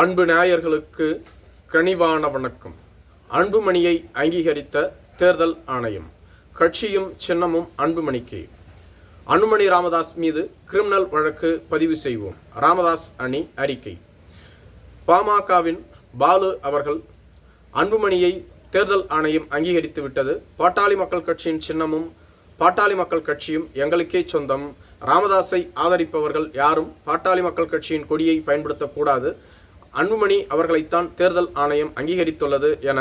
அன்பு நாயர்களுக்கு கனிவான வணக்கம். அன்புமணியை அங்கீகரித்த தேர்தல் ஆணையம் கட்சியும் சின்னமும் அன்புமணிக்கு அன்புமணி ராமதாஸ் மீது கிரிமினல் வழக்கு பதிவு செய்வோம். ராமதாஸ் அணி அறிக்கை. பாமகவின் பாலு அவர்கள் அன்புமணியை தேர்தல் ஆணையம் அங்கீகரித்து விட்டது. பாட்டாளி மக்கள் கட்சியின் சின்னமும் பாட்டாளி மக்கள் கட்சியும் எங்களுக்கே சொந்தம். ராமதாஸை ஆதரிப்பவர்கள் யாரும் பாட்டாளி மக்கள் கட்சியின் கொடியை பயன்படுத்தக்கூடாது. அன்புமணி அவர்களைத்தான் தேர்தல் ஆணையம் அங்கீகரித்துள்ளது என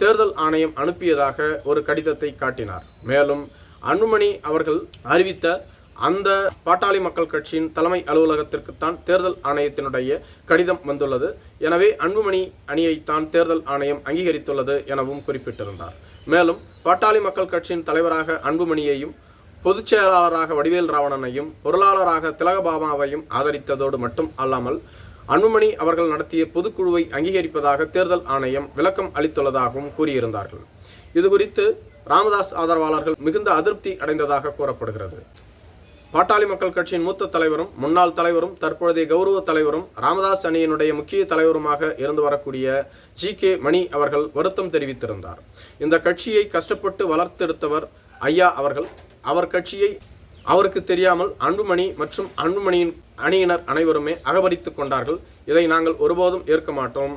தேர்தல் ஆணையம் அனுப்பியதாக ஒரு கடிதத்தை காட்டினார். மேலும் அன்புமணி அவர்கள் அறிவித்த அந்த பாட்டாளி மக்கள் கட்சியின் தலைமை அலுவலகத்திற்குத்தான் தேர்தல் ஆணையத்தினுடைய கடிதம் வந்துள்ளது. எனவே அன்புமணி அணியைத்தான் தேர்தல் ஆணையம் அங்கீகரித்துள்ளது எனவும் குறிப்பிட்டிருந்தார். மேலும் பாட்டாளி மக்கள் கட்சியின் தலைவராக அன்புமணியையும் பொதுச் செயலாளராக வடிவேல் ராவணனையும் பொருளாளராக திலகபாபாவையும் ஆதரித்ததோடு மட்டும் அல்லாமல் அன்புமணி அவர்கள் நடத்திய பொதுக்குழுவை அங்கீகரிப்பதாக தேர்தல் ஆணையம் விளக்கம் அளித்துள்ளதாகவும் கூறியிருந்தார்கள். இதுகுறித்து ராமதாஸ் ஆதரவாளர்கள் மிகுந்த அதிருப்தி அடைந்ததாக கூறப்படுகிறது. பாட்டாளி மக்கள் கட்சியின் மூத்த தலைவரும் முன்னாள் தலைவரும் தற்பொழுதைய கௌரவ தலைவரும் ராமதாஸ் அணியினுடைய முக்கிய தலைவருமாக இருந்து வரக்கூடிய ஜி. கே. மணி அவர்கள் வருத்தம் தெரிவித்திருந்தார். இந்த கட்சியை கஷ்டப்பட்டு வளர்த்தெடுத்தவர் ஐயா அவர்கள். அவர் கட்சியை அவருக்கு தெரியாமல் அன்புமணி மற்றும் அன்புமணியின் அணியினர் அனைவருமே அகபரித்து கொண்டார்கள். இதை நாங்கள் ஒருபோதும் ஏற்க மாட்டோம்.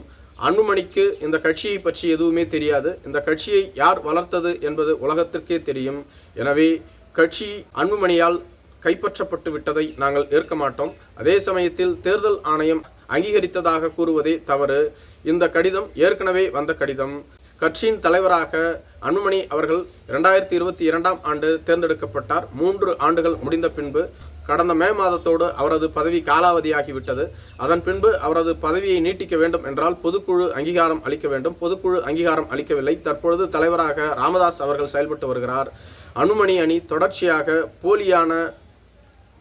அன்புமணிக்கு இந்த கட்சியை பற்றி எதுவுமே தெரியாது. இந்த கட்சியை யார் வளர்த்தது என்பது உலகத்திற்கே தெரியும். எனவே கட்சி அன்புமணியால் கைப்பற்றப்பட்டு விட்டதை நாங்கள் ஏற்க மாட்டோம். அதே சமயத்தில் தேர்தல் ஆணையம் அங்கீகரித்ததாக கூறுவதே தவறு. இந்த கடிதம் ஏற்கனவே வந்த கடிதம். கட்சியின் தலைவராக அன்புமணி அவர்கள் இரண்டாயிரத்தி இருபத்தி இரண்டாம் ஆண்டு தேர்ந்தெடுக்கப்பட்டார். மூன்று ஆண்டுகள் முடிந்த பின்பு கடந்த மே மாதத்தோடு அவரது பதவி காலாவதியாகிவிட்டது. அதன் பின்பு அவரது பதவியை நீட்டிக்க வேண்டும் என்றால் பொதுக்குழு அங்கீகாரம் அளிக்க வேண்டும். பொதுக்குழு அங்கீகாரம் அளிக்கவில்லை. தற்பொழுது தலைவராக ராமதாஸ் அவர்கள் செயல்பட்டு வருகிறார். அனுமணி அணி தொடர்ச்சியாக போலியான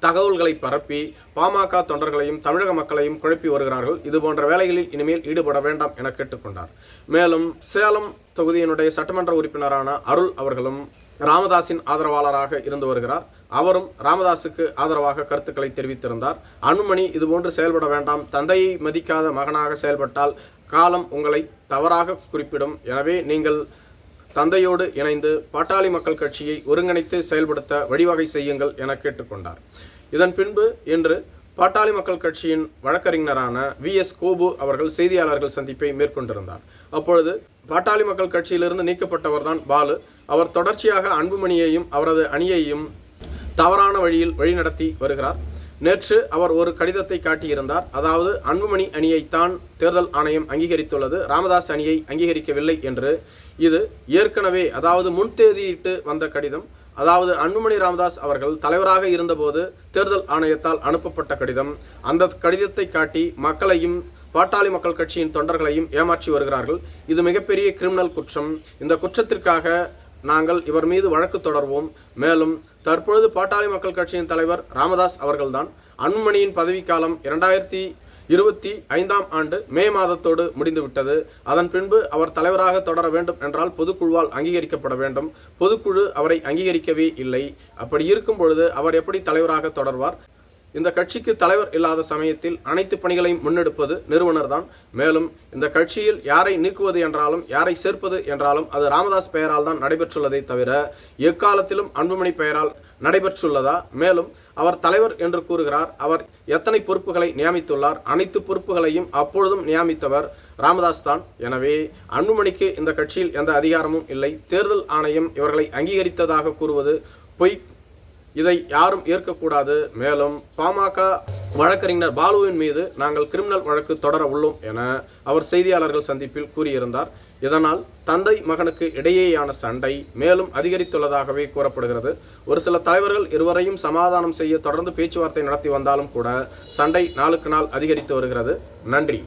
தகவல்களை பரப்பி பாமக தொண்டர்களையும் தமிழக மக்களையும் குழப்பி வருகிறார்கள். இது போன்ற வேலைகளில் இனிமேல் ஈடுபட வேண்டாம் என கேட்டுக்கொண்டார். மேலும் சேலம் தொகுதியினுடைய சட்டமன்ற உறுப்பினரான அருள் அவர்களும் ராமதாஸின் ஆதரவாளராக இருந்து வருகிறார். அவரும் ராமதாஸுக்கு ஆதரவாக கருத்துக்களை தெரிவித்திருந்தார். அனுமணி இதுபோன்று செயல்பட வேண்டாம். தந்தையை மதிக்காத மகனாக செயல்பட்டால் காலம் உங்களை தவறாக குறிப்பிடும். எனவே நீங்கள் தந்தையோடு இணைந்து பாட்டாளி மக்கள் கட்சியை ஒருங்கிணைத்து செயல்படுத்த வழிவகை செய்யுங்கள் என கேட்டுக்கொண்டார். இதன் பின்பு இன்று பாட்டாளி மக்கள் கட்சியின் வழக்கறிஞரான வி எஸ் கோபு அவர்கள் செய்தியாளர்கள் சந்திப்பை மேற்கொண்டிருந்தார். அப்பொழுது பாட்டாளி மக்கள் கட்சியிலிருந்து நீக்கப்பட்டவர்தான் பாலு. அவர் தொடர்ச்சியாக அன்புமணியையும் அவரது அணியையும் தவறான வழியில் வழிநடத்தி வருகிறார். நேற்று அவர் ஒரு கடிதத்தை காட்டியிருந்தார். அதாவது அன்புமணி அணியைத்தான் தேர்தல் ஆணையம் அங்கீகரித்துள்ளது. ராமதாஸ் அணியை அங்கீகரிக்கவில்லை என்று. இது ஏற்கனவே அதாவது முன்தேதியிட்டு வந்த கடிதம். அதாவது அன்புமணி ராமதாஸ் அவர்கள் தலைவராக இருந்தபோது தேர்தல் ஆணையத்தால் அனுப்பப்பட்ட கடிதம். அந்த கடிதத்தை காட்டி மக்களையும் பாட்டாளி மக்கள் கட்சியின் தொண்டர்களையும் ஏமாற்றி வருகிறார்கள். இது மிகப்பெரிய கிரிமினல் குற்றம். இந்த குற்றத்திற்காக நாங்கள் இவர் மீது வழக்கு தொடர்வோம். மேலும் தற்பொழுது பாட்டாளி மக்கள் கட்சியின் தலைவர் ராமதாஸ் அவர்கள்தான் அன்புமணியின் பதவிக்காலம் இரண்டாயிரத்தி இருபத்தி ஐந்தாம் ஆண்டு மே மாதத்தோடு முடிந்துவிட்டது. அதன் பின்பு அவர் தலைவராக தொடர வேண்டும் என்றால் பொதுக்குழுவால் அங்கீகரிக்கப்பட வேண்டும். பொதுக்குழு அவரை அங்கீகரிக்கவே இல்லை. அப்படி இருக்கும் பொழுது அவர் எப்படி தலைவராக தொடர்வார்? இந்த கட்சிக்கு தலைவர் இல்லாத சமயத்தில் அனைத்து பணிகளையும் முன்னெடுப்பது நிறுவனர் தான் மேலும் இந்த கட்சியில் யாரை நீக்குவது என்றாலும் யாரை சேர்ப்பது என்றாலும் அது ராமதாஸ் பெயரால் தான் நடைபெற்றுள்ளதை தவிர எக்காலத்திலும் அன்புமணி பெயரால் நடைபெற்றுள்ளதா? மேலும் அவர் தலைவர் என்று கூறுகிறார் அவர் எத்தனை பொறுப்புகளை நியமித்துள்ளார்? அனைத்து பொறுப்புகளையும் அப்பொழுதும் நியமித்தவர் ராமதாஸ் தான். எனவே அன்புமணிக்கு இந்த கட்சியில் எந்த அதிகாரமும் இல்லை. தேர்தல் ஆணையம் இவர்களை அங்கீகரித்ததாக கூறுவது பொய் இதை யாரும் ஏற்கக்கூடாது. மேலும் பாமக வழக்கறிஞர் பாலுவின் மீது நாங்கள் கிரிமினல் வழக்கு தொடர உள்ளோம் என அவர் செய்தியாளர்கள் சந்திப்பில் கூறியிருந்தார். இதனால் தந்தை மகனுக்கு இடையேயான சண்டை மேலும் அதிகரித்துள்ளதாகவே கூறப்படுகிறது. ஒரு சில தலைவர்கள் இருவரையும் சமாதானம் செய்ய தொடர்ந்து பேச்சுவார்த்தை நடத்தி வந்தாலும் கூட சண்டை நாளுக்கு நாள் அதிகரித்து வருகிறது. நன்றி.